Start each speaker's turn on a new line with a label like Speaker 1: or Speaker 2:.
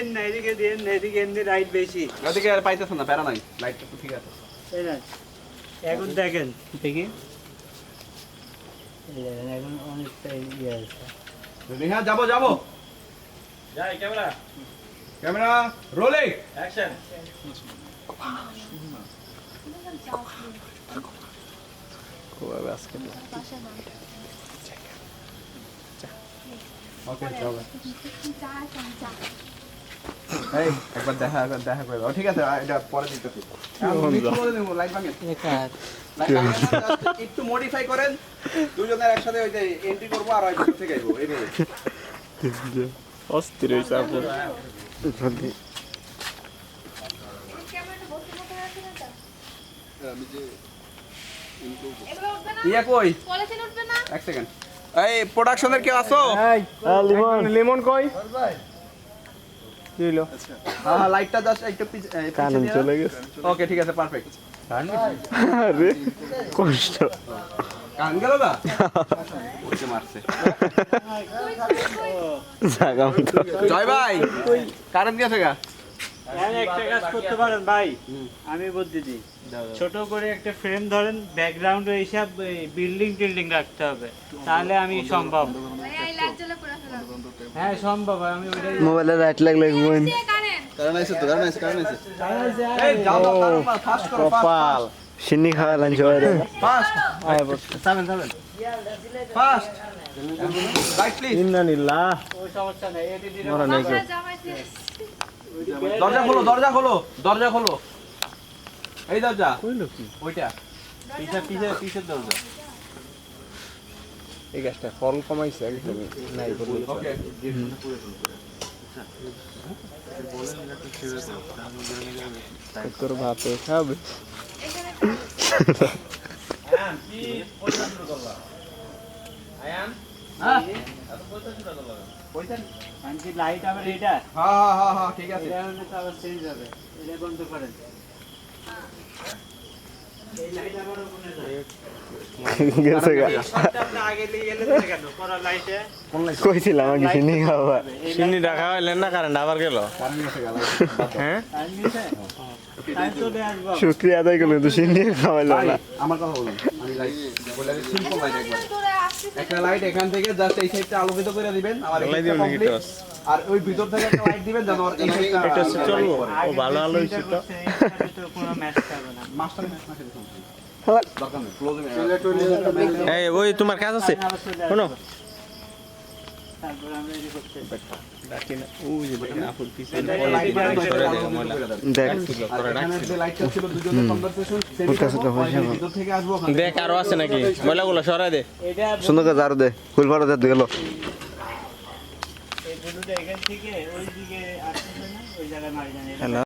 Speaker 1: দিয়েন না এদিকে দিয়েন না এদিকে এমনি রাইট বেশি।
Speaker 2: ওদিকে আর পাইতেছ না প্যারা নাই লাইটটা তো ঠিক আছে।
Speaker 1: এই না এখন দেখেন। দেখি। এখন অনেকটা ইয়ে আছে।
Speaker 2: যাব যাব।
Speaker 3: যাই camera.
Speaker 2: Camera rolling.
Speaker 3: Action.
Speaker 2: Okay এই একবার দেখা একবার দেখা করে ঠিক আছে এটা পরে দিতেছি লাইট ভাঙেন। Light ভাঙেন একটু মডিফাই করেন দুজনের একসাথে ওই যে এন্ট্রি করব আর ওই থেকে আইবো এইভাবে।
Speaker 4: অস্থির হয়েছে আপনার
Speaker 2: ইয়া কই?
Speaker 5: পলিথিন উঠবে না?
Speaker 2: এক সেকেন্ড এই প্রোডাকশনের কেউ আসো
Speaker 4: লিমন। লিমন কই? হইল?
Speaker 2: হ্যাঁ লাইটটা জাস্ট একটু
Speaker 4: চলে গেছে।
Speaker 2: ওকে ঠিক আছে পারফেক্ট
Speaker 4: আরে কষ্ট।
Speaker 2: কান গেল না ওকে মারছে।
Speaker 4: জাগাম তো
Speaker 2: জয় ভাই কারেন্ট গেছে গা?
Speaker 1: এখন একটা কাজ করতে পারেন ভাই আমি বুদ্ধি দিই। ছোট করে একটা ফ্রেম ধরেন ব্যাকগ্রাউন্ড হিসাব বিল্ডিং টিল্ডিং রাখতে হবে। তাহলে আমি সম্ভব
Speaker 5: ভাই এই লাইট জ্বলে পুরো ফেলা
Speaker 1: হ্যাঁ সম্ভব আমি ওইটাই
Speaker 4: মোবাইলে লাইট লাগলে
Speaker 5: কারেন্ট
Speaker 2: কারেন্ট আইছে তো কারেন্ট আইছে কারেন্ট আইছে এই যাও যাও ফাস্ট করো
Speaker 4: কপাল সিন্নি খাওয়ালেন সবাই
Speaker 2: ফাস্ট
Speaker 4: আয় বসে।
Speaker 2: সাবেন সাবেন ফাস্ট লাইট প্লিজ
Speaker 4: ইন্নানিল্লাহ
Speaker 1: ওই সমস্যা নেই এডিট
Speaker 4: মরা নেই কেউ
Speaker 2: দরজা খোলো দরজা খোলো দরজা খোলো। এই দরজা।
Speaker 4: কইলো কি?
Speaker 2: ওইটা। পিছে দরজা।
Speaker 4: এই গাছটা ফল কমাইছে একদম নাই তোর ভাত খাবে
Speaker 2: হ্যাঁ
Speaker 1: লাইট আবার এটা
Speaker 2: হ্যাঁ। হ্যাঁ হ্যাঁ হ্যাঁ ঠিক আছে
Speaker 1: এটা আবার চেঞ্জ হবে এটা বন্ধ করেন এই লাইট আবার ওখানে যায়
Speaker 4: গেছে গা। কইছিলাম খাওয়া। রাখা হইলেন না কারেন্ট আবার গেল?
Speaker 2: কারেন্ট
Speaker 4: হ্যাঁ? শুক্রিয়া আদায় করলেন তো সিন্নি খাওয়াইলো না।
Speaker 2: আমার কথা বলুন আমি লাইট বলে সিম্পল লাইট একবার একটা লাইট এখান থেকে জাস্ট এই সাইডটা আলোকিত করে দিবেন আমার এই
Speaker 4: দিবেন নাকি টস?
Speaker 2: আর ওই ভিতর থেকে একটা লাইট দিবেন যেন আমার এই সাইডটা
Speaker 4: এটা চলবো। ও ভালো আলো হইছে তো।
Speaker 1: তো কোনো ম্যাচ খাবে না
Speaker 2: মাস্টার ম্যাচ না খেলতে দরকার নেই ক্লোজ
Speaker 4: এই ওই তোমার কাজ আছে? শোনো।
Speaker 2: দেখ।
Speaker 4: আরও আছে নাকি? ময়লাগুলো সরাই দে। সুন্দর করে দাঁড়ো দে। ফুল দে গেল
Speaker 1: জানি
Speaker 4: হ্যালো।